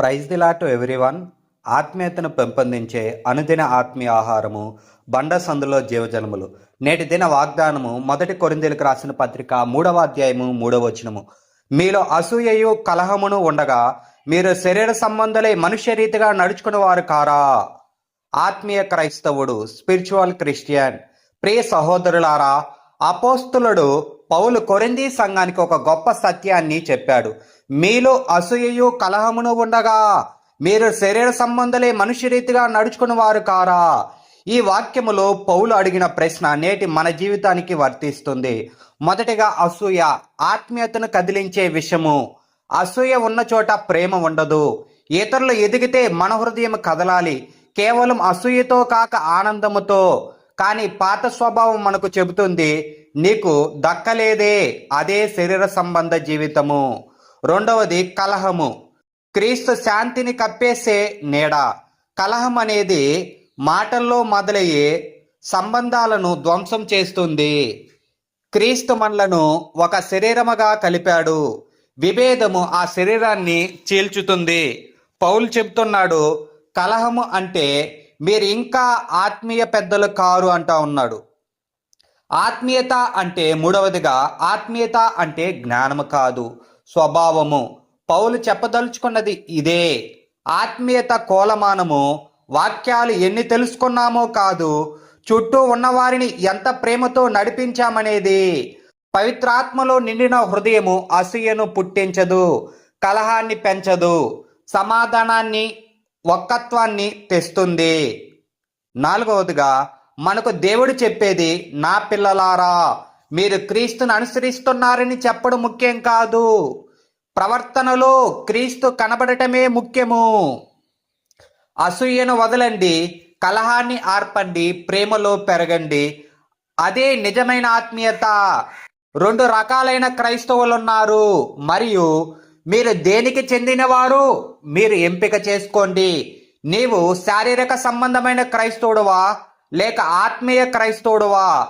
Praise the lot everyone. ఆత్మీయతను పెంపొందించే అనుదిన ఆత్మీయ ఆహారము బండ సందులో జీవజనములు. నేటి దిన వాగ్దానము మొదటి కొరిందేలకు రాసిన పత్రిక మూడవ అధ్యాయము మూడవ వచనము. మీలో అసూయయు కలహమును ఉండగా మీరు శరీర సంబంధులై మనుష్య రీతిగా నడుచుకున్న వారు కారా? ఆత్మీయ క్రైస్తవుడు స్పిరిచువల్ క్రిస్టియన్ ప్రియ సహోదరులారా అపోస్తులుడు పౌలు కొరింది సంఘానికి ఒక గొప్ప సత్యాన్ని చెప్పాడు. మీలో అసూయయు కలహమును ఉండగా మీరు శరీర సంబంధులే మనుష్య రీతిగా నడుచుకుని వారు కారా? ఈ వాక్యములో పౌలు అడిగిన ప్రశ్న నేటి మన జీవితానికి వర్తిస్తుంది. మొదటిగా అసూయ ఆత్మీయతను కదిలించే విషయము. అసూయ ఉన్న చోట ప్రేమ ఉండదు. ఇతరులు ఎదిగితే మన హృదయం కదలాలి. కేవలం అసూయతో కాక ఆనందముతో. కానీ పాత స్వభావం మనకు చెబుతుంది నీకు దక్కలేదే అదే శరీర సంబంధ జీవితము. రెండవది కలహము. క్రీస్తు శాంతిని కప్పేసే నీడ. కలహం అనేది మాటల్లో మొదలయ్యే సంబంధాలను ధ్వంసం చేస్తుంది. క్రీస్తు మనలను ఒక శరీరముగా కలిపాడు. విభేదము ఆ శరీరాన్ని చీల్చుతుంది. పౌలు చెప్తున్నాడు కలహము అంటే మీరు ఇంకా ఆత్మీయ పెద్దలు కారు అంటా ఉన్నాడు. ఆత్మీయత అంటే మూడవదిగా ఆత్మీయత అంటే జ్ఞానము కాదు. స్వభావము. పౌలు చెప్పదలుచుకున్నది ఇదే. ఆత్మీయత కోలమానము. వాక్యాలు ఎన్ని తెలుసుకున్నామో కాదు చుట్టూ ఉన్నవారిని ఎంత ప్రేమతో నడిపించామనేది. పవిత్రాత్మలో నిండిన హృదయము అసూయను పుట్టించదు కలహాన్ని పెంచదు సమాధానాన్ని ఒక్కత్వాన్ని తెస్తుంది. నాలుగవదిగా మనకు దేవుడు చెప్పేది నా పిల్లలారా మీరు క్రీస్తును అనుసరిస్తున్నారని చెప్పడం ముఖ్యం కాదు. ప్రవర్తనలో క్రీస్తు కనబడటమే ముఖ్యము. అసూయను వదలండి కలహాన్ని ఆర్పండి ప్రేమలో పెరగండి. అదే నిజమైన ఆత్మీయత. రెండు రకాలైన క్రైస్తవులు ఉన్నారు మరియు మీరు దేనికి చెందినవారు? మీరు ఎంపిక చేసుకోండి. నీవు శారీరక సంబంధమైన క్రైస్తవుడువా? లేక ఆత్మీయ క్రైస్తవుడువా?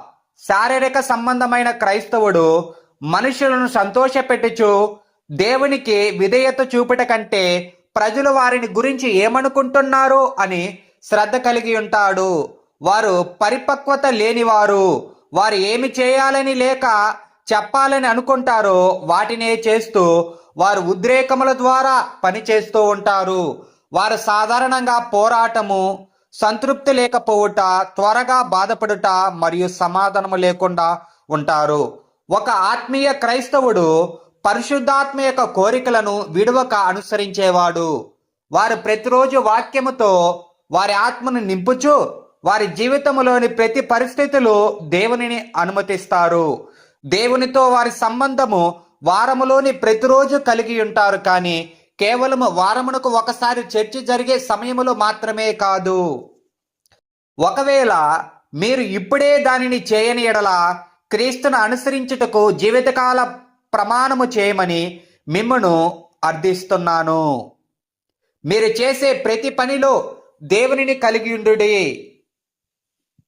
శారీరక సంబంధమైన క్రైస్తవుడు మనుషులను సంతోషపెట్టుచు దేవునికి విధేయత చూపుట కంటే ప్రజలు వారిని గురించి ఏమనుకుంటున్నారు అని శ్రద్ధ కలిగి ఉంటాడు. వారు పరిపక్వత లేనివారు. వారు ఏమి చేయాలని లేక చెప్పాలని అనుకుంటారో వాటినే చేస్తూ వారు ఉద్రేకముల ద్వారా పని చేస్తూ ఉంటారు. వారు సాధారణంగా పోరాటము సంతృప్తి లేకపోవుట త్వరగా బాధపడుట మరియు సమాధానము లేకుండా ఉంటారు. ఒక ఆత్మీయ క్రైస్తవుడు పరిశుద్ధాత్మ యొక్క కోరికలను విడువక అనుసరించేవాడు. వారు ప్రతిరోజు వాక్యముతో వారి ఆత్మను నింపుచు వారి జీవితంలోని ప్రతి పరిస్థితులు దేవునిని అనుమతిస్తారు. దేవునితో వారి సంబంధము వారములోని ప్రతిరోజు కలిగి ఉంటారు కానీ కేవలం వారమునకు ఒకసారి చర్చ జరిగే సమయములో మాత్రమే కాదు. ఒకవేళ మీరు ఇప్పుడే దానిని చేయని ఎడల క్రీస్తును అనుసరించుటకు జీవితకాల ప్రమాణము చేయమని మిమ్మను అర్థిస్తున్నాను. మీరు చేసే ప్రతి పనిలో దేవునిని కలిగి ఉండుడి.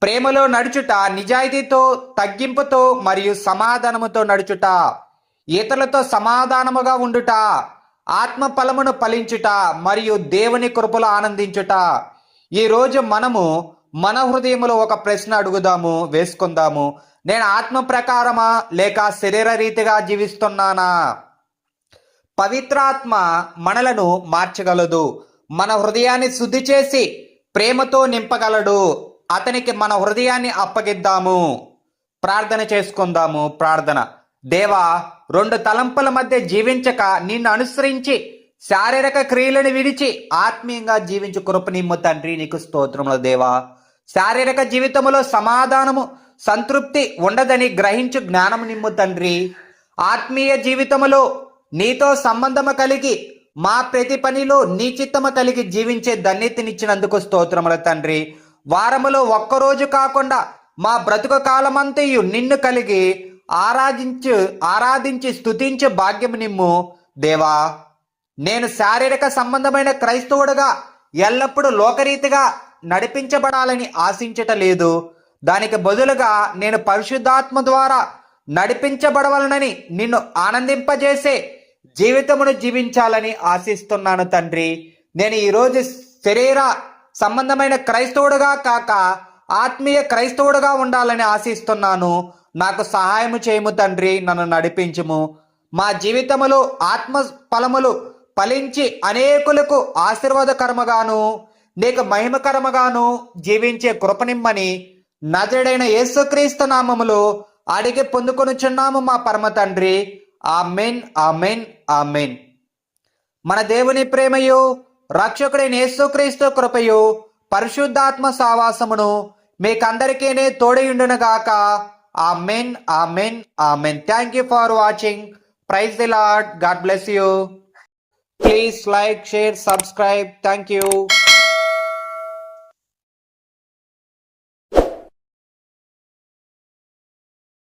ప్రేమలో నడుచుట నిజాయితీతో తగ్గింపుతో మరియు సమాధానముతో నడుచుట ఇతరులతో సమాధానముగా ఉండుట ఆత్మ ఫలమును ఫలించుట మరియు దేవుని కృపలో ఆనందించుట. ఈరోజు మనము మన హృదయములో ఒక ప్రశ్న అడుగుదాము వేసుకుందాము. నేను ఆత్మ ప్రకారమా లేక శరీర రీతిగా జీవిస్తున్నానా? పవిత్రాత్మ మనలను మార్చగలదు. మన హృదయాన్ని శుద్ధి చేసి ప్రేమతో నింపగలడు. అతనికి మన హృదయాన్ని అప్పగిద్దాము. ప్రార్థన చేసుకుందాము ప్రార్థన. దేవా రెండు తలంపుల మధ్య జీవించక నిన్ను అనుసరించి శారీరక క్రియలను విడిచి ఆత్మీయంగా జీవించు కృపనిమ్ము తండ్రి నీకు స్తోత్రముల దేవా. శారీరక జీవితములో సమాధానము సంతృప్తి ఉండదని గ్రహించు జ్ఞానము నిమ్ము తండ్రి. ఆత్మీయ జీవితములో నీతో సంబంధము కలిగి మా ప్రతి పనిలో నీ చిత్తము కలిగి జీవించే ధన్యతనిచ్చినందుకు స్తోత్రముల తండ్రి. వారములో ఒక్కరోజు కాకుండా మా బ్రతుకు కాలమంతయు నిన్ను కలిగి ఆరాధించు ఆరాధించి స్థుతించే భాగ్యం నిమ్ము. దేవా నేను శారీరక సంబంధమైన క్రైస్తవుడుగా ఎల్లప్పుడూ లోకరీతిగా నడిపించబడాలని ఆశించట లేదు. దానికి బదులుగా నేను పరిశుద్ధాత్మ ద్వారా నడిపించబడవలనని నిన్ను ఆనందింపజేసే జీవితమును జీవించాలని ఆశిస్తున్నాను తండ్రి. నేను ఈరోజు శరీర సంబంధమైన క్రైస్తవుడుగా కాక ఆత్మీయ క్రైస్తవుడుగా ఉండాలని ఆశిస్తున్నాను. నాకు సహాయము చేయము తండ్రి నన్ను నడిపించుము. మా జీవితములో ఆత్మ ఫలములు ఫలించి అనేకులకు ఆశీర్వాదకరముగాను నీకు మహిమకరముగాను జీవించే కృపనిమ్మని నజడైన యేసుక్రీస్తు నామములో అడిగి పొందుకొనుచున్నాము మా పరమ తండ్రి. Amen amen amen. మన దేవుని ప్రేమయు రక్షకుడైన యేసుక్రీస్తు కృపయు పరిశుద్ధాత్మ సావాసమును మీకందరికీనే తోడయుండునగాక Amen, Amen, Amen. Thank you for watching. Praise the Lord. God bless you. Please like, share, subscribe. Thank you.